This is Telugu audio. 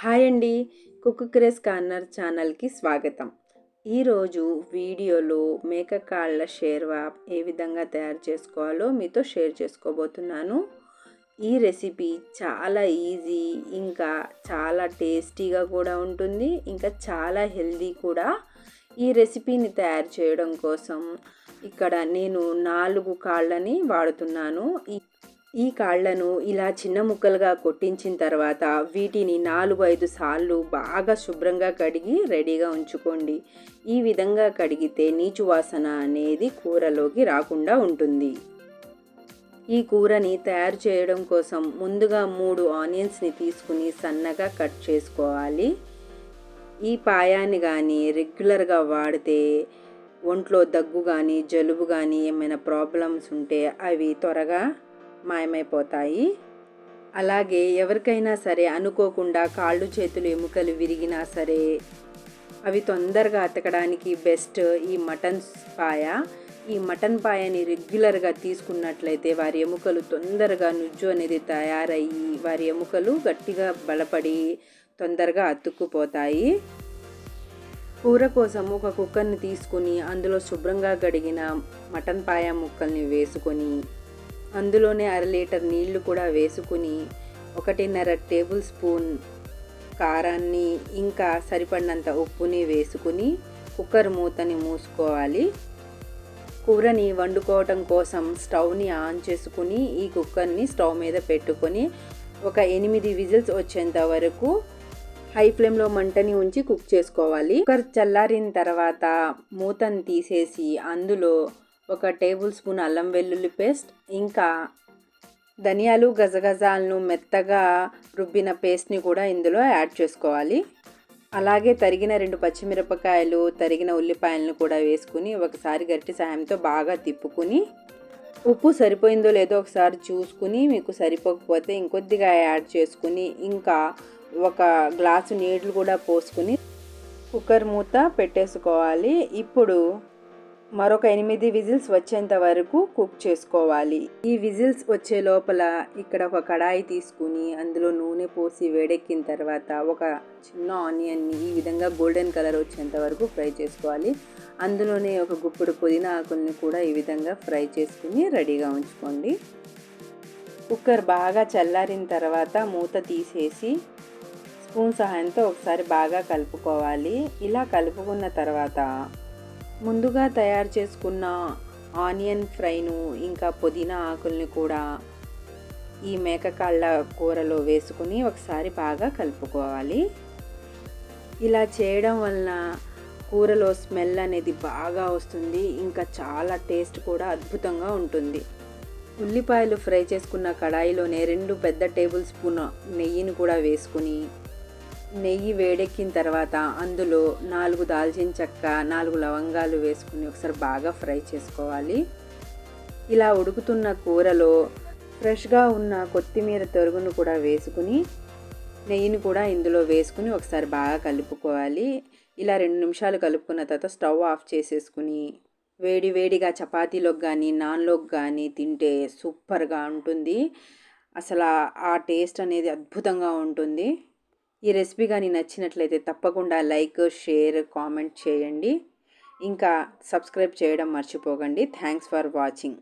హాయ్ అండి. కుక్ క్రేస్ కార్నర్ ఛానల్కి స్వాగతం. ఈరోజు వీడియోలో మేక కాళ్ళ షేర్వా ఏ విధంగా తయారు చేసుకోవాలో మీతో షేర్ చేసుకోబోతున్నాను. ఈ రెసిపీ చాలా ఈజీ ఇంకా చాలా టేస్టీగా కూడా ఉంటుంది ఇంకా చాలా హెల్దీ కూడా. ఈ రెసిపీని తయారు చేయడం కోసం ఇక్కడ నేను నాలుగు కాళ్ళని వాడుతున్నాను. ఈ ఈ కాళ్ళను ఇలా చిన్న ముక్కలుగా కొట్టించిన తర్వాత వీటిని నాలుగు ఐదు సార్లు బాగా శుభ్రంగా కడిగి రెడీగా ఉంచుకోండి. ఈ విధంగా కడిగితే నీచు వాసన అనేది కూరలోకి రాకుండా ఉంటుంది. ఈ కూరని తయారు చేయడం కోసం ముందుగా మూడు ఆనియన్స్ని తీసుకుని సన్నగా కట్ చేసుకోవాలి. ఈ పాయాన్ని కానీ రెగ్యులర్గా వాడితే ఒంట్లో దగ్గు కానీ జలుబు కానీ ఏమైనా ప్రాబ్లమ్స్ ఉంటే అవి త్వరగా మాయమైపోతాయి. అలాగే ఎవరికైనా సరే అనుకోకుండా కాళ్ళు చేతులు ఎముకలు విరిగినా సరే అవి తొందరగా అతకడానికి బెస్ట్ ఈ మటన్ పాయ. ఈ మటన్ పాయని రెగ్యులర్గా తీసుకున్నట్లయితే వారి ఎముకలు తొందరగా నుజ్జు అనేది తయారయ్యి వారి ఎముకలు గట్టిగా బలపడి తొందరగా అతుక్కుపోతాయి. కూర కోసం ఒక కుక్కర్ని తీసుకుని అందులో శుభ్రంగా గడిగిన మటన్ పాయ ముక్కల్ని వేసుకొని అందులోనే అర లీటర్ నీళ్ళు కూడా వేసుకుని ఒకటిన్నర టేబుల్ స్పూన్ కారాన్ని ఇంకా సరిపడినంత ఉప్పుని వేసుకుని కుక్కర్ మూతని మూసుకోవాలి. కూరని వండుకోవటం కోసం స్టవ్ని ఆన్ చేసుకుని ఈ కుక్కర్ని స్టవ్ మీద పెట్టుకొని ఒక ఎనిమిది విజిల్స్ వచ్చేంత వరకు హై ఫ్లేమ్లో మంటని ఉంచి కుక్ చేసుకోవాలి. కుక్కర్ చల్లారిన తర్వాత మూతని తీసేసి అందులో ఒక టేబుల్ స్పూన్ అల్లం వెల్లుల్లి పేస్ట్ ఇంకా ధనియాలు గజగజాలను మెత్తగా రుబ్బిన పేస్ట్ని కూడా ఇందులో యాడ్ చేసుకోవాలి. అలాగే తరిగిన రెండు పచ్చిమిరపకాయలు తరిగిన ఉల్లిపాయలను కూడా వేసుకుని ఒకసారి గట్టి సహాయంతో బాగా తిప్పుకుని ఉప్పు సరిపోయిందో లేదో ఒకసారి చూసుకుని మీకు సరిపోకపోతే ఇంకొద్దిగా యాడ్ చేసుకుని ఇంకా ఒక గ్లాసు నీళ్ళు కూడా పోసుకుని కుక్కర్ మూత పెట్టేసుకోవాలి. ఇప్పుడు మరొక ఎనిమిది విజిల్స్ వచ్చేంత వరకు కుక్ చేసుకోవాలి. ఈ విజిల్స్ వచ్చే లోపల ఇక్కడ ఒక కడాయి తీసుకుని అందులో నూనె పోసి వేడెక్కిన తర్వాత ఒక చిన్న ఆనియన్ని ఈ విధంగా గోల్డెన్ కలర్ వచ్చేంత వరకు ఫ్రై చేసుకోవాలి. అందులోనే ఒక గుప్పుడు పుదీనా ఆకుల్ని కూడా ఈ విధంగా ఫ్రై చేసుకుని రెడీగా ఉంచుకోండి. కుక్కర్ బాగా చల్లారిన తర్వాత మూత తీసేసి స్పూన్ సహాయంతో ఒకసారి బాగా కలుపుకోవాలి. ఇలా కలుపుకున్న తర్వాత ముందుగా తయారు చేసుకున్న ఆనియన్ ఫ్రైను ఇంకా పుదీనా ఆకుల్ని కూడా ఈ మేకకాళ్ళ కూరలో వేసుకుని ఒకసారి బాగా కలుపుకోవాలి. ఇలా చేయడం వలన కూరలో స్మెల్ అనేది బాగా వస్తుంది ఇంకా చాలా టేస్ట్ కూడా అద్భుతంగా ఉంటుంది. ఉల్లిపాయలు ఫ్రై చేసుకున్న కడాయిలోనే రెండు పెద్ద టేబుల్ స్పూన్ నెయ్యిని కూడా వేసుకుని నెయ్యి వేడెక్కిన తర్వాత అందులో నాలుగు దాల్చిన చెక్క నాలుగు లవంగాలు వేసుకుని ఒకసారి బాగా ఫ్రై చేసుకోవాలి. ఇలా ఉడుకుతున్న కూరలో ఫ్రెష్గా ఉన్న కొత్తిమీర తరుగును కూడా వేసుకుని నెయ్యిని కూడా ఇందులో వేసుకుని ఒకసారి బాగా కలుపుకోవాలి. ఇలా రెండు నిమిషాలు కలుపుకున్న తర్వాత స్టవ్ ఆఫ్ చేసేసుకుని వేడి వేడిగా చపాతీలోకి కానీ నాన్లోకి కానీ తింటే సూపర్గా ఉంటుంది. అసలు ఆ టేస్ట్ అనేది అద్భుతంగా ఉంటుంది. ఈ రెసిపీ కానీ నచ్చినట్లయితే తప్పకుండా లైక్ షేర్ కామెంట్ చేయండి. ఇంకా సబ్స్క్రైబ్ చేయడం మర్చిపోకండి. Thanks for watching.